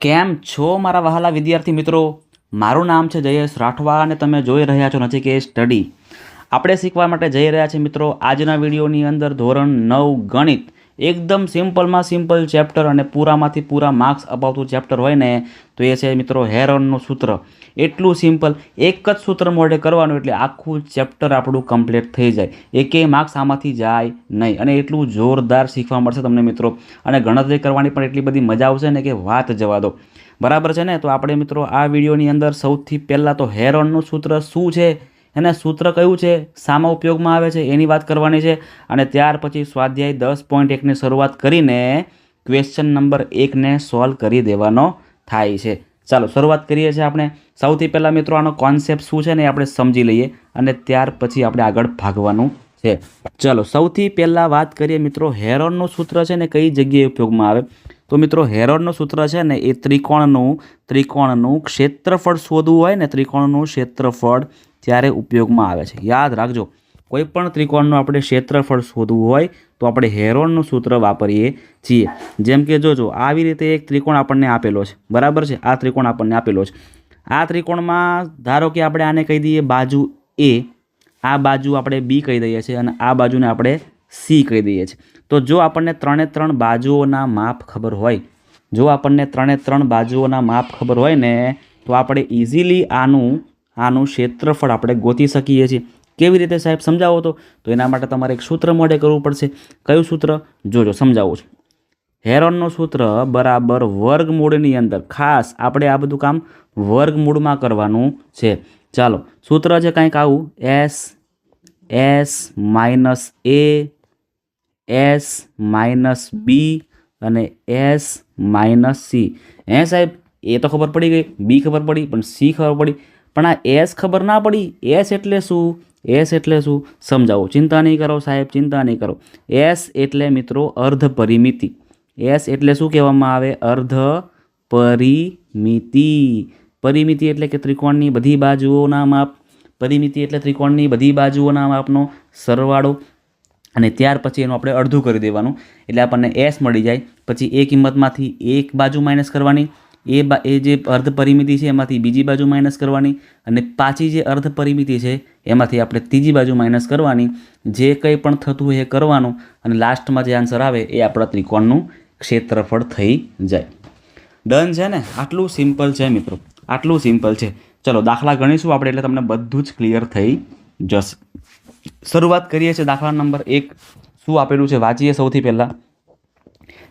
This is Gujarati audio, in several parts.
કેમ છો મારા વહાલા વિદ્યાર્થી મિત્રો? મારું નામ છે જયેશ રાઠવા અને તમે જોઈ રહ્યા છો નચિકેત સ્ટડી. આપણે શીખવા માટે જઈ રહ્યા છીએ મિત્રો આજના વિડીયોની અંદર ધોરણ નવ ગણિત. એકદમ સિમ્પલમાં સિમ્પલ ચેપ્ટર અને પૂરામાંથી પૂરા માર્ક્સ અપાવતું ચેપ્ટર હોય ને, તો એ છે મિત્રો હેરોનનું સૂત્ર. એટલું સિમ્પલ, એક જ સૂત્ર મોઢે કરવાનું એટલે આખું ચેપ્ટર આપણું કમ્પ્લીટ થઈ જાય. એકેય માર્ક્સ આમાંથી જાય નહીં અને એટલું જોરદાર શીખવા મળશે તમને મિત્રો. અને ગણતરી કરવાની પણ એટલી બધી મજા આવશે ને કે વાત જવા દો. બરાબર છે ને? તો આપણે મિત્રો આ વિડીયોની અંદર સૌથી પહેલાં તો હેરોનનું સૂત્ર શું છે? એને સૂત્ર કયું છે? શામાં ઉપયોગમાં આવે છે? એની વાત કરવાની છે. અને ત્યાર પછી સ્વાધ્યાય દસ પોઈન્ટ એકની શરૂઆત કરીને ક્વેશ્ચન નંબર એકને સોલ્વ કરી દેવાનો થાય છે. ચાલો, શરૂઆત કરીએ છીએ આપણે. સૌથી પહેલાં મિત્રો, આનો કોન્સેપ્ટ શું છે ને આપણે સમજી લઈએ અને ત્યાર પછી આપણે આગળ ભાગવાનું છે. ચલો, સૌથી પહેલાં વાત કરીએ મિત્રો, હેરોનનું સૂત્ર છે ને, કઈ જગ્યાએ ઉપયોગમાં આવે? તો મિત્રો હેરોડનું સૂત્ર છે ને એ ત્રિકોણનું ત્રિકોણનું ક્ષેત્રફળ શોધવું હોય ને ત્રિકોણનું ક્ષેત્રફળ ત્યારે ઉપયોગમાં આવે છે. યાદ રાખજો, કોઈ પણ ત્રિકોણનું આપણે ક્ષેત્રફળ શોધવું હોય તો આપણે હેરોનનું સૂત્ર વાપરીએ છીએ. જેમ કે જોજો, આવી રીતે એક ત્રિકોણ આપણને આપેલો છે. બરાબર છે? આ ત્રિકોણ આપણને આપેલો છે. આ ત્રિકોણમાં ધારો કે આપણે આને કહી દઈએ બાજુ એ, આ બાજુ આપણે બી કહી દઈએ છીએ અને આ બાજુને આપણે સી કહી દઈએ છીએ. તો જો આપણને ત્રણે ત્રણ બાજુઓના માપ ખબર હોય, જો આપણને ત્રણે ત્રણ બાજુઓના માપ ખબર હોય ને, તો આપણે ઇઝીલી આનું આનું ક્ષેત્રફળ આપણે ગોતી શકીએ છીએ. કેવી રીતે સાહેબ સમજાવો તો? તો એના માટે તમારે એક સૂત્ર મોડે કરવું પડશે. કયું સૂત્ર? જોજો સમજાવું છું. હેરોનનું સૂત્ર બરાબર વર્ગમૂળની અંદર, ખાસ આપણે આ બધું કામ વર્ગમૂળમાં કરવાનું છે. ચાલો, સૂત્ર છે કંઈક આવું S S minus A S minus B અને એસ માઇનસ સી. હે સાહેબ, એ તો ખબર પડી ગઈ, બી ખબર પડી, પણ સી ખબર પડી. પણ આ એસ ખબર ના પડી, એસ એટલે શું? એસ એટલે શું? સમજાવો, ચિંતા નહીં કરો સાહેબ, ચિંતા નહીં કરો. એસ એટલે મિત્રો અર્ધ પરિમિતિ. એસ એટલે શું કહેવામાં આવે? અર્ધ પરિમિતિ. પરિમિતિ એટલે કે ત્રિકોણની બધી બાજુઓના માપ. પરિમિતિ એટલે ત્રિકોણની બધી બાજુઓના માપનો સરવાળો. અને ત્યાર પછી એનું આપણે અડધું કરી દેવાનું. એટલે આપણને એસ મળી જાય. પછી એ કિંમતમાંથી એક બાજુ માઇનસ કરવાની. એ બા, એ જે અર્ધ પરિમિતિ છે એમાંથી બીજી બાજુ માઇનસ કરવાની. અને પાછી જે અર્ધ પરિમિતિ છે એમાંથી આપણે ત્રીજી બાજુ માઇનસ કરવાની. જે કંઈ પણ થતું હોય એ કરવાનું. અને લાસ્ટમાં જે આન્સર આવે એ આપણા ત્રિકોણનું ક્ષેત્રફળ થઈ જાય. ડન છે ને? આટલું સિમ્પલ છે મિત્રો. આટલું સિમ્પલ છે. ચલો, દાખલા ગણીશું આપણે એટલે તમને બધું જ ક્લિયર થઈ જશે. શરૂઆત કરીએ છીએ દાખલા નંબર એક. શું આપેલું છે? વાંચીએ સૌથી પહેલાં.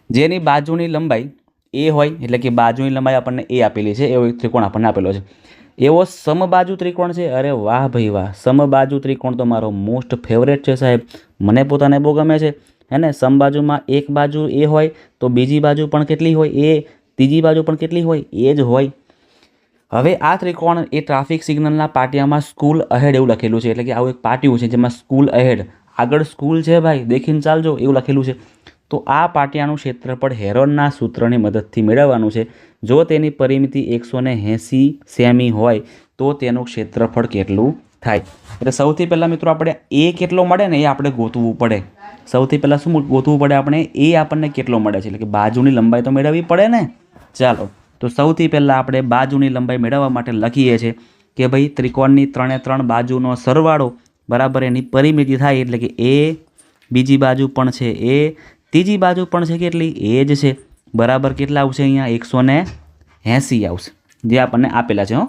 જેની બાજુની લંબાઈ એ હોય, એટલે કે બાજુની લંબાઈ આપણને એ આપેલી છે. એવો એક ત્રિકોણ આપણને આપેલો છે. એવો સમબાજુ ત્રિકોણ છે? અરે વાહ ભાઈ વાહ. સમબાજુ ત્રિકોણ તો મારો મોસ્ટ ફેવરેટ છે સાહેબ. મને પોતાને બહુ ગમે છે. હે ને? સમબાજુમાં એક બાજુ એ હોય, તો બીજી બાજુ પણ કેટલી હોય? એ. ત્રીજી બાજુ પણ કેટલી હોય? એ જ હોય. હવે આ ત્રિકોણ એ ટ્રાફિક સિગ્નલના પાટિયામાં સ્કૂલ અહેડ એવું લખેલું છે, એટલે કે આવું એક પાટિયું છે જેમાં સ્કૂલ અહેડ આગળ સ્કૂલ છે ભાઈ, દેખીને ચાલજો, એવું લખેલું છે. તો આ પાટિયાનું ક્ષેત્રફળ હેરોનના સૂત્રની મદદથી મેળવવાનું છે. જો તેની પરિમિતિ એકસો ને એંસી સેમી હોય, તો તેનું ક્ષેત્રફળ કેટલું થાય? એટલે સૌથી પહેલાં મિત્રો આપણે એ કેટલો મળે ને એ આપણે ગોતવું પડે. સૌથી પહેલાં શું ગોતવું પડે આપણે? એ આપણને કેટલો મળે છે? એટલે કે બાજુની લંબાઈ તો મેળવવી પડે ને? ચાલો. તો સૌથી પહેલાં આપણે બાજુની લંબાઈ મેળવવા માટે લખીએ છીએ કે ભાઈ ત્રિકોણની ત્રણે ત્રણ બાજુનો સરવાળો બરાબર એની પરિમિતિ થાય એટલે કે એ, બીજી બાજુ પણ છે એ, ત્રીજી બાજુ પણ છે કેટલી? એ જ છે. બરાબર કેટલા આવશે અહીંયા? એકસો ને એંસી આવશે. જે આપણને આપેલા છે, હો.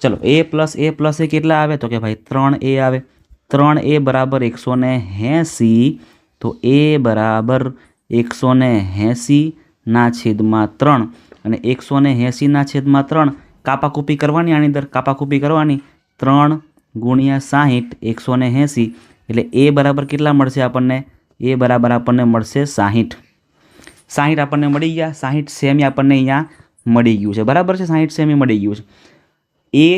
ચલો, એ પ્લસ એ પ્લસ એ કેટલા આવે? તો કે ભાઈ ત્રણ એ આવે. ત્રણ એ બરાબર એકસો ને એંસી. તો એ બરાબર એકસો ને એંસીના છેદમાં ત્રણ. અને એકસો ને એંસીના છેદમાં ત્રણ કાપાકૂપી કરવાની, આની અંદર કાપાકૂપી કરવાની ત્રણ ગુણ્યા સાહીઠ, એકસો ને એંસી એટલે એ બરાબર કેટલા મળશે આપણને? એ બરાબર આપણને મળશે સાહીઠ. સાહીઠ આપણને મળી ગયા. સાહીઠ સેમી આપણને અહીંયા મળી ગયું છે. બરાબર છે? સાહીઠ સેમી મળી ગયું છે. એ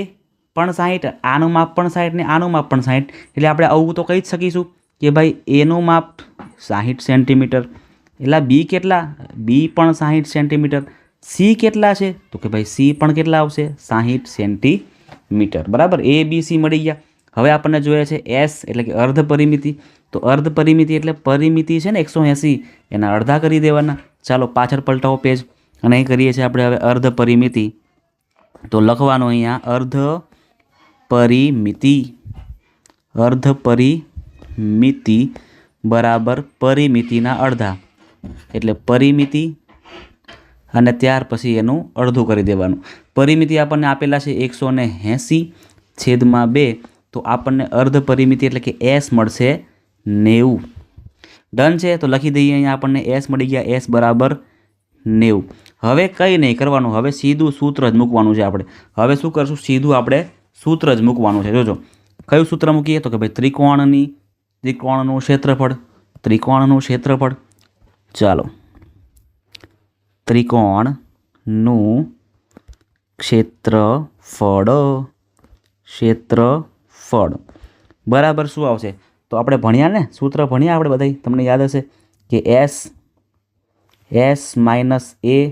પણ સાહીઠ, આનું માપ પણ સાહીઠ ને આનું માપ પણ સાહીઠ. એટલે આપણે આવું તો કહી જ શકીશું કે ભાઈ, એનું માપ સાહીઠ સેન્ટીમીટર. એટલે બી કેટલા? બી પણ સાહીઠ સેન્ટીમીટર. સી કેટલા છે? તો કે ભાઈ સી પણ કેટલા આવશે? સાહીઠ સેન્ટીમીટર. બરાબર? એ બી સી મળી ગયા. હવે આપણને જોઈએ છે એસ એટલે કે અર્ધ પરિમિતિ. તો અર્ધ પરિમિતિ એટલે પરિમિતિ છે ને એકસો એંસી. એના અડધા કરી દેવાના. ચાલો પાછળ પલટાવો પેજ અને અહીં કરીએ છીએ આપણે હવે અર્ધ પરિમિતિ. તો લખવાનું અહીંયા અર્ધ પરિમિતિ. અર્ધ પરિમિતિ બરાબર પરિમિતિના અડધા. એટલે પરિમિતિ અને ત્યાર પછી એનું અડધું કરી દેવાનું. પરિમિતિ આપણને આપેલા છે એકસો એંસી છેદમાં બે, તો આપણને અર્ધ પરિમિતિ એટલે કે એસ મળશે નેવું. ડન છે? તો લખી દઈએ અહીંયા આપણને એસ મળી ગયા, એસ બરાબર નેવું. હવે કંઈ નહીં કરવાનું, હવે સીધું સૂત્ર જ મૂકવાનું છે આપણે. હવે શું કરશું? સીધું આપણે સૂત્ર જ મૂકવાનું છે. જોજો. કયું સૂત્ર મૂકીએ? તો કે ભાઈ ત્રિકોણની, ત્રિકોણનું ક્ષેત્રફળ ત્રિકોણનું ક્ષેત્રફળ. ચાલો. ત્રિકોણનું ક્ષેત્રફળ. ક્ષેત્રફળ. બરાબર શું આવશે? તો આપણે ભણ્યા ને? સૂત્ર ભણ્યા આપણે બધા તમને યાદ હશે કે S S minus A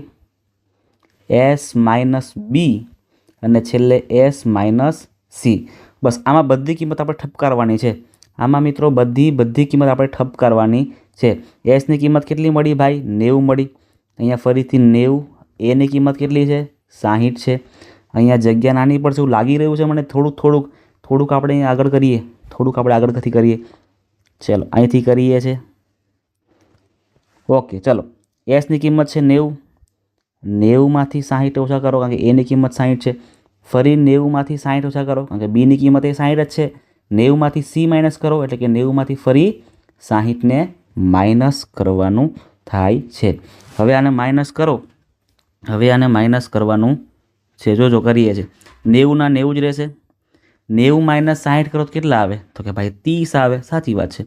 S minus B અને છેલ્લે એસ માઇનસ સી બસ આમાં બધી કિંમત આપણે ઠપકારવાની છે. આમાં મિત્રો બધી બધી કિંમત આપણે ઠપકારવાની છે. એસની કિંમત કેટલી મળી ભાઈ? નેવું મળી. અહીંયા ફરીથી નેવું. એની કિંમત કેટલી છે? સાહીઠ છે. અહીંયા જગ્યા નાની પડશે એવું લાગી રહ્યું છે મને. થોડુંક થોડુંક થોડુંક આપણે આગળ કરીએ. થોડુંક આપણે આગળથી કરીએ? ચલો, અહીંથી કરીએ છે. ઓકે, ચલો. એસની કિંમત છે નેવું. નેવુંમાંથી સાહીઠ ઓછા કરો કારણ કે એની કિંમત સાહીઠ છે. ફરી નેવુંમાંથી સાહીઠ ઓછા કરો કારણ કે બીની કિંમત એ સાહીઠ જ છે. નેવુંમાંથી સી માઇનસ કરો એટલે કે નેવુંમાંથી ફરી સાહીઠને માઇનસ કરવાનું થાય છે. હવે આને માઇનસ કરો. હવે આને માઇનસ કરવાનું છે. જો જો કરીએ છીએ. નેવુંના નેવું જ રહેશે. નેવું માઇનસ સાહીઠ કરો તો કેટલા આવે? તો કે ભાઈ ત્રીસ આવે. સાચી વાત છે.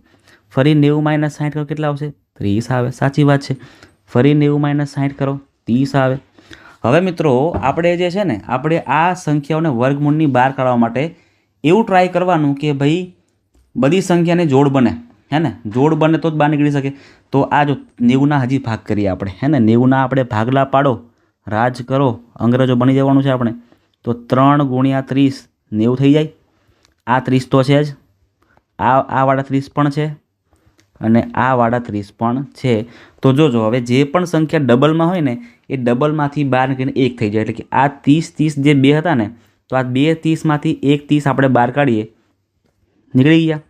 ફરી નેવું માઇનસ સાહીઠ કરો કેટલા આવશે? ત્રીસ આવે. સાચી વાત છે. ફરી નેવું માઇનસ સાહીઠ કરો. ત્રીસ આવે. હવે મિત્રો, આપણે જે છે ને, આપણે આ સંખ્યાઓને વર્ગમૂળની બહાર કાઢવા માટે એવું ટ્રાય કરવાનું કે ભાઈ બધી સંખ્યાને જોડ બને. હે ને જોડ બને તો જ બહાર નીકળી શકે. તો આ જો નેવુંના હજી ભાગ કરીએ આપણે હે ને નેવુંના આપણે ભાગલા પાડો, રાજ કરો, અંગ્રેજો બની જવાનું છે આપણે. તો ત્રણ ગુણ્યા ત્રીસ, નેવું થઈ જાય. આ ત્રીસ તો છે જ. આ આ વાળા ત્રીસ પણ છે અને આ વાળા ત્રીસ પણ છે. તો જોજો હવે જે પણ સંખ્યા ડબલમાં હોય ને, એ ડબલમાંથી બહાર નીકળીને એક થઈ જાય. એટલે કે આ ત્રીસ ત્રીસ જે બે હતા ને, તો આ બે ત્રીસમાંથી એક ત્રીસ આપણે બહાર કાઢીએ. નીકળી ગયા.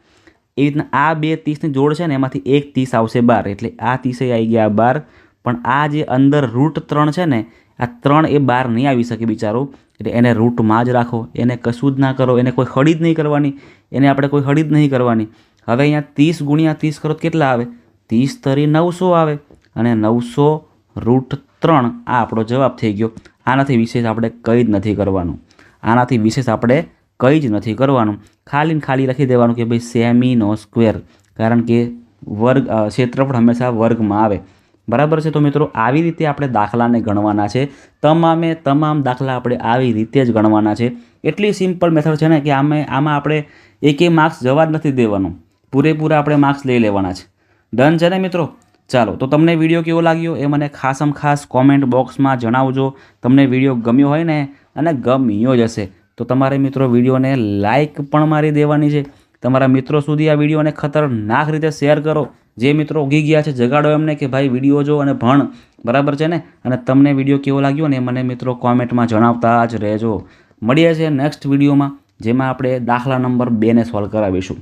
એવી રીતના આ બે ત્રીસની જોડ છે ને, એમાંથી એક ત્રીસ આવશે બાર. એટલે આ ત્રીસે આવી ગયા બાર. પણ આ જે અંદર રૂટ ત્રણ છે ને, આ ત્રણ એ બહાર નહીં આવી શકે બિચારો. એટલે એને રૂટમાં જ રાખો. એને કશું જ ના કરો. એને કોઈ હળી જ નહીં કરવાની. એને આપણે કોઈ હળી જ નહીં કરવાની. હવે અહીંયા ત્રીસ ગુણ્યા ત્રીસ કરો કેટલા આવે? ત્રીસ તરી નવસો આવે. અને નવસો રૂટ ત્રણ, આ આપણો જવાબ થઈ ગયો. આનાથી વિશેષ આપણે કંઈ જ નથી કરવાનું. આનાથી વિશેષ આપણે કંઈ જ નથી કરવાનું. ખાલી ખાલી લખી દેવાનું કે ભાઈ સેમીનો સ્ક્વેર. કારણ કે વર્ગ ક્ષેત્રફળ હંમેશા વર્ગમાં આવે. બરાબર છે તો મિત્રો, આવી રીતે આપણે દાખલાને ગણવાના છે. તમામે તમામ દાખલા આપણે આવી રીતે જ ગણવાના છે. એટલી સિમ્પલ મેથડ છે ને કે આમે, આમાં આપણે એકે માર્ક્સ જવા જ નથી દેવાનું. પૂરેપૂરા આપણે માર્ક્સ લઈ લેવાના છે. ડન છે ને મિત્રો? ચાલો, તો તમને વીડિયો કેવો લાગ્યો એ મને ખાસમ ખાસ કોમેન્ટ બોક્સમાં જણાવજો. તમને વીડિયો ગમ્યો હોય ને, અને ગમ્યો જ હશે. તો તમારે મિત્રો વિડીયોને લાઇક પણ મારી દેવાની છે. તમારા મિત્રો સુધી આ વિડીયોને ખતરનાક રીતે શેર કરો. જે મિત્રો ઉગી ગયા છે, જગાડો એમને કે ભાઈ વીડિયો જો અને ભણ. બરાબર છે ને? અને તમને વીડિયો કેવો લાગ્યો ને મને મિત્રો કોમેન્ટમાં જણાવતા જ રહેજો. મળીએ છીએ નેક્સ્ટ વિડીયોમાં, જેમાં આપણે દાખલા નંબર બેને સોલ્વ કરાવીશું.